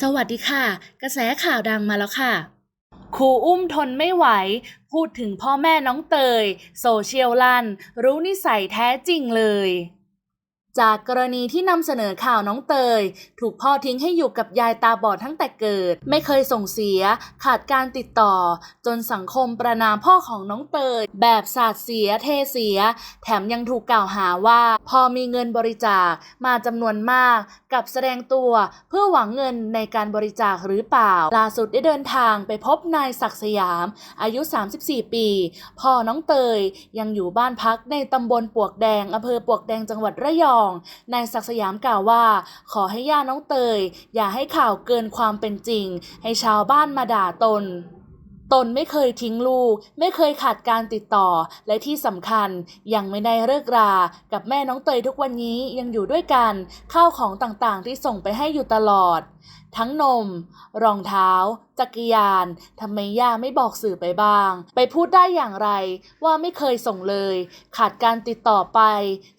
สวัสดีค่ะ กระแสข่าวดังมาแล้วค่ะครูอุ้มทนไม่ไหว พูดถึงพ่อแม่น้องเตย โซเชียลลันรู้นิสัยแท้จริงเลย จากกรณีที่นำเสนอข่าวน้องเตย ถูกพ่อทิ้งให้อยู่กับยายตาบอดตั้งแต่เกิด ไม่เคยส่งเสีย ขาดการติดต่อ จนสังคมประนามพ่อของน้องเตย แบบสาดเสียเทเสีย แถมยังถูกกล่าวหาว่า พอมีเงินบริจาคมาจำนวนมาก กับแสดงตัวเพื่อหวังเงินในการบริจาคหรือเปล่าล่าสุดได้เดินทางไปพบนายศักดิ์สยาม อายุ 34 ปี พ่อน้องเตยยังอยู่บ้านพักในตำบลปวกแดงอำเภอปวกแดงจังหวัดระยองนายศักสยามกล่าวว่า ขอให้ย่าน้องเตย อย่าให้ข่าวเกินความเป็นจริง ให้ชาวบ้านมาด่าตน ตนไม่เคยทิ้งลูก ไม่เคยขาดการติดต่อ และที่สำคัญยังไม่ได้เลิกรา กับแม่น้องเตยทุกวันนี้ยังอยู่ด้วยกัน ข้าวของต่างๆที่ส่งไปให้อยู่ตลอด ทั้งนม รองเท้า จักรยานทำไมย่าไม่บอกสื่อไปบ้าง ไปพูดได้อย่างไรว่าไม่เคยส่งเลย ขาดการติดต่อไป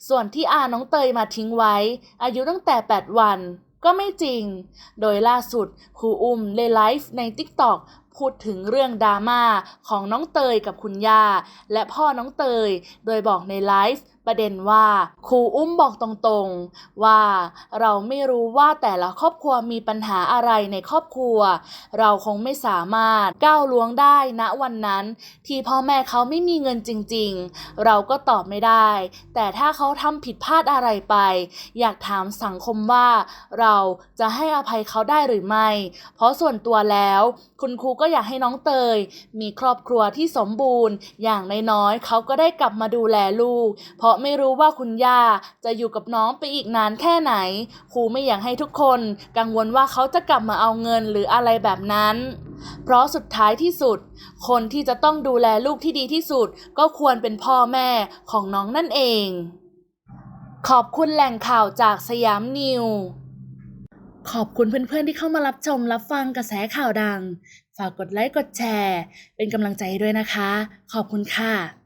ส่วนที่อาน้องเตยมาทิ้งไว้ อายุตั้งแต่ 8 วันก็ไม่จริง โดยล่าสุดครูอุ้มได้ไลฟ์ใน TikTok พูดถึงเรื่องดราม่าของน้องเตยกับคุณย่า และพ่อน้องเตย โดยบอกในไลฟ์ประเด็นว่าครูอุ้มบอกตรงๆ ว่าเราไม่รู้ว่าแต่ละครอบครัวมีปัญหาอะไรในครอบครัว เราคงไม่สามารถก้าวล่วงได้ณวันนั้น ที่พ่อแม่เขาไม่มีเงินจริงๆ เราก็ตอบไม่ได้ แต่ถ้าเขาทำผิดพลาดอะไรไป อยากถามสังคมว่า เราจะให้อภัยเขาได้หรือไม่ เพราะส่วนตัวแล้ว คุณครูก็็อยากให้น้องเตย มีครอบครัวที่สมบูรณ์ อย่างน้อยๆเขาก็ได้กลับมาดูแลลูก เพราะไม่รู้ว่าคุณย่าจะอยู่กับน้องไปอีกนานแค่ไหน ครูไม่อยากให้ทุกคน กังวลว่าเขาจะกลับมาเอาเงินหรืออะไรแบบนั้น เพราะสุดท้ายที่สุด คนที่จะต้องดูแลลูกที่ดีที่สุด ก็ควรเป็นพ่อแม่ของน้องนั่นเอง ขอบคุณแหล่งข่าวจากสยามนิว ขอบคุณเพื่อนๆที่เข้ามารับชมรับฟังกระแสข่าวดัง ฝากกดไลค์กดแชร์ เป็นกำลังใจด้วยนะคะ ขอบคุณค่ะ